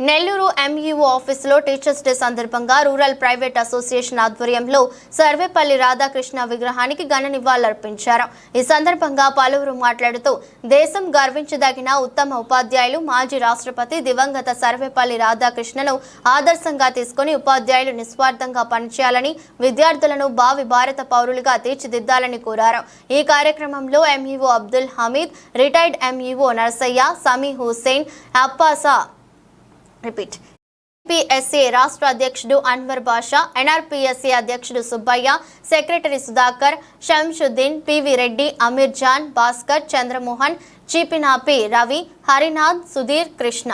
Nellore MEO ఆఫీసులో teachers day సందర్భంగా rural private association ఆధ్వర్యంలో సర్వేపల్లి రాధాకృష్ణ విగ్రహానికి ఘన నివాళులర్పించారు ఈ సందర్భంగా పలువురు మాట్లాడుతూ దేశం గర్వించదగిన ఉత్తమ ఉపాధ్యాయులు మాజీ రాష్ట్రపతి దివంగత సర్వేపల్లి రాధాకృష్ణను ఆదర్శంగా తీసుకుని ఉపాధ్యాయులు నిస్వార్థంగా పనిచేయాలని విద్యార్థులను భావి భారత పౌరులుగా తీర్చిదిద్దాలని కోరారు. ఈ కార్యక్రమంలో MEO Abdul Hameed retired MEO Narsaiah Sami Hussain Appasa repeat PSC రాష్ట్ర అధ్యక్షుడు అన్వర్ బాషా ఎన్ఆర్పిఎస్సి అధ్యక్షుడు Subbaiah secretary Sudhakar Shamshuddin PV Reddy Ameer John Bhaskar Chandramohan చీపినాపి Ravi Harinath Sudheer Krishna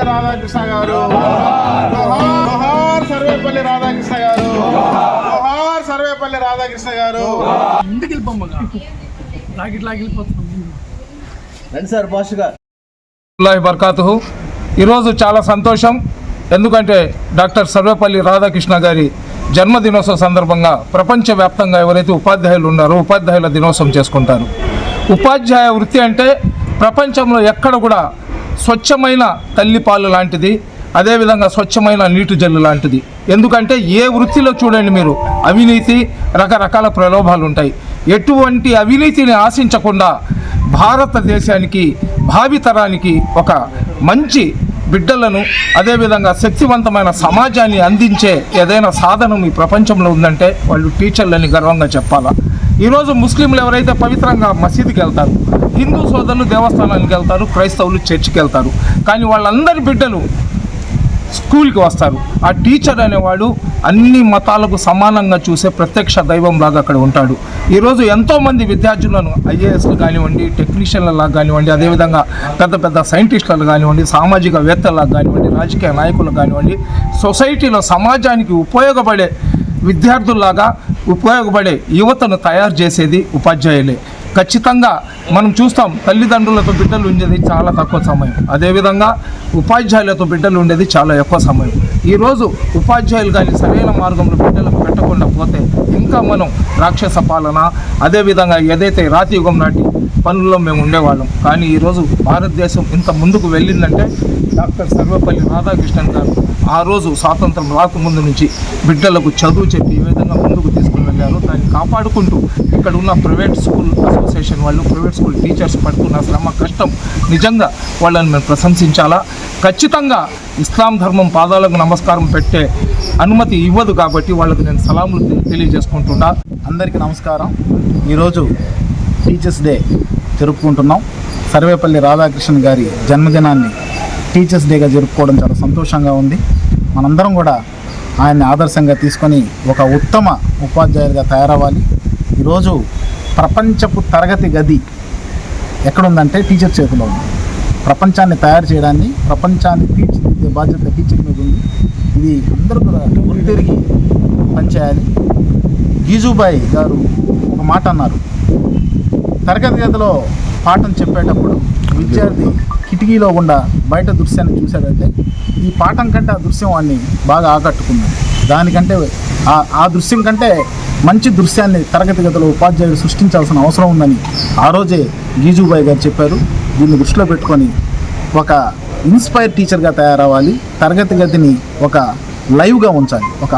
Sarvepalli Radhakrishna గారు. జోహార్ సర్వేపల్లి రాధాకృష్ణ గారు. జోహార్ సర్వేపల్లి రాధాకృష్ణ గారు. ముందు రండి సార్ బాషుగా అల్లాహి బర్కాతుహు. ఈరోజు చాలా సంతోషం. ఎందుకంటే డాక్టర్ సర్వేపల్లి రాధాకృష్ణ గారి జన్మదినోత్సవం సందర్భంగా ప్రపంచవ్యాప్తంగా ఎవరైతే ఉపాధ్యాయులు ఉన్నారో ఉపాధ్యాయుల దినోత్సవం చేసుకుంటారు. ఉపాధ్యాయ వృత్తి అంటే ప్రపంచంలో ఎక్కడ కూడా స్వచ్ఛమైన తల్లిపాలు లాంటిది అదేవిధంగా స్వచ్ఛమైన నీటి జల్లు లాంటిది. ఎందుకంటే ఏ వృత్తిలో చూడండి మీరు అవినీతి రకరకాల ప్రలోభాలు ఉంటాయి. ఎటువంటి అవినీతిని ఆశించకుండా భారతదేశానికి భావితరానికి ఒక మంచి బిడ్డలను అదేవిధంగా శక్తివంతమైన సమాజాన్ని అందించే ఏదైనా సాధనం ఈ ప్రపంచంలో ఉందంటే వాళ్ళు టీచర్లని గర్వంగా చెప్పాలా? ఈరోజు ముస్లింలు ఎవరైతే పవిత్రంగా మసీదుకి వెళ్తారు హిందూ సోదరులు దేవస్థానానికి వెళ్తారు క్రైస్తవులు చర్చికి వెళ్తారు కానీ వాళ్ళందరి బిడ్డలు స్కూల్కి వస్తారు. ఆ టీచర్ అనేవాడు అన్ని మతాలకు సమానంగా చూసే ప్రత్యక్ష దైవం లాగా అక్కడ ఉంటాడు. ఈరోజు ఎంతోమంది విద్యార్థులను ఐఏఎస్లు కానివ్వండి టెక్నీషియన్లలా కానివ్వండి అదేవిధంగా పెద్ద పెద్ద సైంటిస్టులు కానివ్వండి సామాజిక వేత్తలకు కానివ్వండి రాజకీయ నాయకులు కానివ్వండి సొసైటీలో సమాజానికి ఉపయోగపడే విద్యార్థుల్లాగా ఉపయోగపడే యువతను తయారు చేసేది ఉపాధ్యాయులే. ఖచ్చితంగా మనం చూస్తాం తల్లిదండ్రులతో బిడ్డలు ఉండేది చాలా తక్కువ సమయం. అదేవిధంగా ఉపాధ్యాయులతో బిడ్డలు ఉండేది చాలా ఎక్కువ సమయం. ఈరోజు ఉపాధ్యాయులు కానీ సరైన మార్గంలో బిడ్డలకు పెట్టకుండా పోతే ఇంకా మనం రాక్షస పాలన అదేవిధంగా ఏదైతే రాతి యుగం నాటి పనుల్లో మేము ఉండేవాళ్ళం. కానీ ఈరోజు భారతదేశం ఇంత ముందుకు వెళ్ళిందంటే డాక్టర్ సర్వపల్లి రాధాకృష్ణన్ గారు ఆ రోజు స్వాతంత్రం రాకముందు నుంచి బిడ్డలకు చదువు చెప్పి ఏ విధంగా ముందుకు తీసుకు వెళ్ళారో దాన్ని కాపాడుకుంటూ ఇక్కడ ఉన్న ప్రైవేట్ స్కూల్ అసోసియేషన్ వాళ్ళు ప్రైవేట్ స్కూల్ టీచర్స్ పడుతున్న శ్రమ కష్టం నిజంగా వాళ్ళని మేము ప్రశంసించాలా? ఖచ్చితంగా ఇస్లాం ధర్మం పాదాలకు నమస్కారం పెట్టే అనుమతి ఇవ్వదు కాబట్టి వాళ్ళకి నేను సలాములు తెలియజేసుకుంటున్నా. అందరికీ నమస్కారం. ఈరోజు టీచర్స్ డే జరుపుకుంటున్నాం. సర్వేపల్లి రాధాకృష్ణ గారి జన్మదినాన్ని టీచర్స్ డేగా జరుపుకోవడం చాలా సంతోషంగా ఉంది. మనందరం కూడా ఆయన్ని ఆదర్శంగా తీసుకొని ఒక ఉత్తమ ఉపాధ్యాయుడిగా తయారవ్వాలి. ఈరోజు ప్రపంచపు తరగతి గది ఎక్కడుందంటే టీచర్ చేతిలో ఉంది. ప్రపంచాన్ని తయారు చేయడాన్ని ప్రపంచాన్ని తీర్చిదిద్దే బాధ్యత టీచర్ మీద ఉంది. ఇది అందరూ కూడా గుర్తిరిగి పనిచేయాలి గీజుబాయి గారు ఒక మాట అన్నారు. తరగతి గదిలో పాఠం చెప్పేటప్పుడు విద్యార్థి కిటికీలో ఉన్న బయట దృశ్యాన్ని చూశాడంటే ఈ పాఠం కంటే ఆ దృశ్యం వాడిని బాగా ఆకట్టుకుంది. దానికంటే ఆ- ఆ దృశ్యం కంటే మంచి దృశ్యాన్ని తరగతి గదిలో ఉపాధ్యాయులు సృష్టించాల్సిన అవసరం ఉందని ఆ రోజే గీజుబాయి గారు చెప్పారు. దీన్ని దృష్టిలో పెట్టుకొని ఒక ఇన్స్పైర్ టీచర్గా తయారవ్వాలి. తరగతి గదిని ఒక లైవ్గా ఉంచాలి. ఒక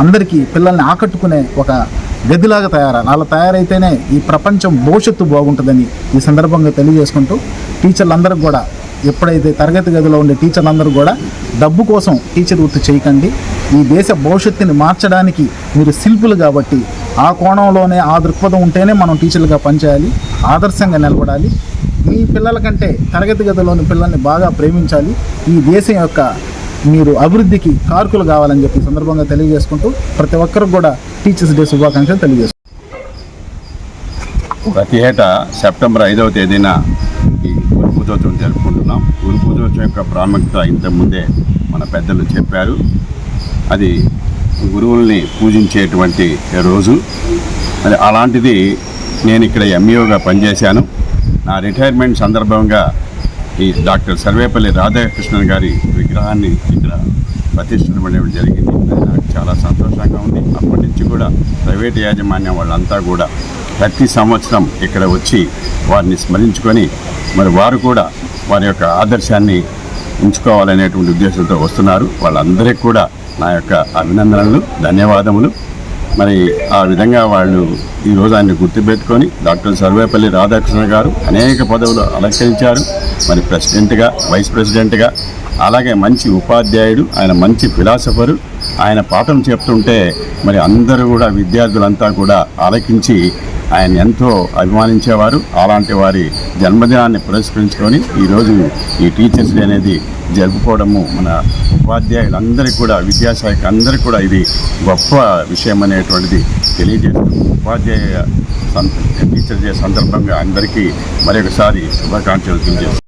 అందరికీ పిల్లల్ని ఆకట్టుకునే ఒక గదిలాగా తయారాలి అలా తయారైతేనే ఈ ప్రపంచం భవిష్యత్తు బాగుంటుందని ఈ సందర్భంగా తెలియజేసుకుంటూ టీచర్లందరికీ కూడా ఎప్పుడైతే తరగతి గదిలో ఉండే టీచర్లందరూ కూడా డబ్బు కోసం టీచర్ వృత్తి చేయకండి. ఈ దేశ భవిష్యత్తుని మార్చడానికి మీరు శిల్పులు కాబట్టి ఆ కోణంలోనే ఆ దృక్పథం ఉంటేనే మనం టీచర్లుగా పనిచేయాలి ఆదర్శంగా నిలబడాలి. మీ పిల్లల కంటే తరగతి గదిలోని పిల్లల్ని బాగా ప్రేమించాలి. ఈ దేశం యొక్క మీరు అభివృద్ధికి కార్కులు కావాలని చెప్పి సందర్భంగా తెలియజేసుకుంటూ ప్రతి ఒక్కరికి కూడా టీచర్స్ డే శుభాకాంక్షలు తెలియజేసుకుంటాం ప్రతి ఏటా సెప్టెంబర్ ఐదవ తేదీన ఈ గురు పూజోత్సవం జరుపుకుంటున్నాం. గురు పూజోత్సవం యొక్క ప్రాముఖ్యత ఇంతకుముందే మన పెద్దలు చెప్పారు. అది గురువుల్ని పూజించేటువంటి రోజు. అది అలాంటిది నేను ఇక్కడ ఎంఈఓగా పనిచేశాను. నా రిటైర్మెంట్ సందర్భంగా ఈ డాక్టర్ సర్వేపల్లి రాధాకృష్ణన్ గారి విగ్రహాన్ని ఇక్కడ ప్రతిష్ఠించడం జరిగింది. నాకు చాలా సంతోషంగా ఉంది. అప్పటి నుంచి కూడా ప్రైవేట్ యాజమాన్యం వాళ్ళంతా కూడా ప్రతి సంవత్సరం ఇక్కడ వచ్చి వారిని స్మరించుకొని మరి వారు కూడా వారి యొక్క ఆదర్శాన్ని ఉంచుకోవాలనేటువంటి ఉద్దేశంతో వస్తున్నారు. వాళ్ళందరికీ కూడా నా యొక్క అభినందనలు ధన్యవాదములు. మరి ఆ విధంగా వాళ్ళు ఈ రోజు ఆయన్ని గుర్తుపెట్టుకొని డాక్టర్ సర్వేపల్లి రాధాకృష్ణ గారు అనేక పదవులు అలంకరించారు. మరి ప్రెసిడెంట్గా వైస్ ప్రెసిడెంట్గా అలాగే మంచి ఉపాధ్యాయుడు ఆయన మంచి ఫిలాసఫరు. ఆయన పాఠం చెప్తుంటే మరి అందరూ కూడా విద్యార్థులంతా కూడా ఆలకించి ఆయన ఎంతో అభిమానించేవారు. అలాంటి వారి జన్మదినాన్ని పురస్కరించుకొని ఈరోజు ఈ టీచర్స్ డే అనేది జరుపుకోవడము మన ఉపాధ్యాయులందరికీ కూడా విద్యాశాఖ అందరికీ కూడా ఇది గొప్ప విషయం అనేటువంటిది తెలియజేస్తుంది ఉపాధ్యాయ టీచర్ టీచర్స్ డే సందర్భంగా అందరికీ మరొకసారి శుభాకాంక్షలు తెలియజేస్తాను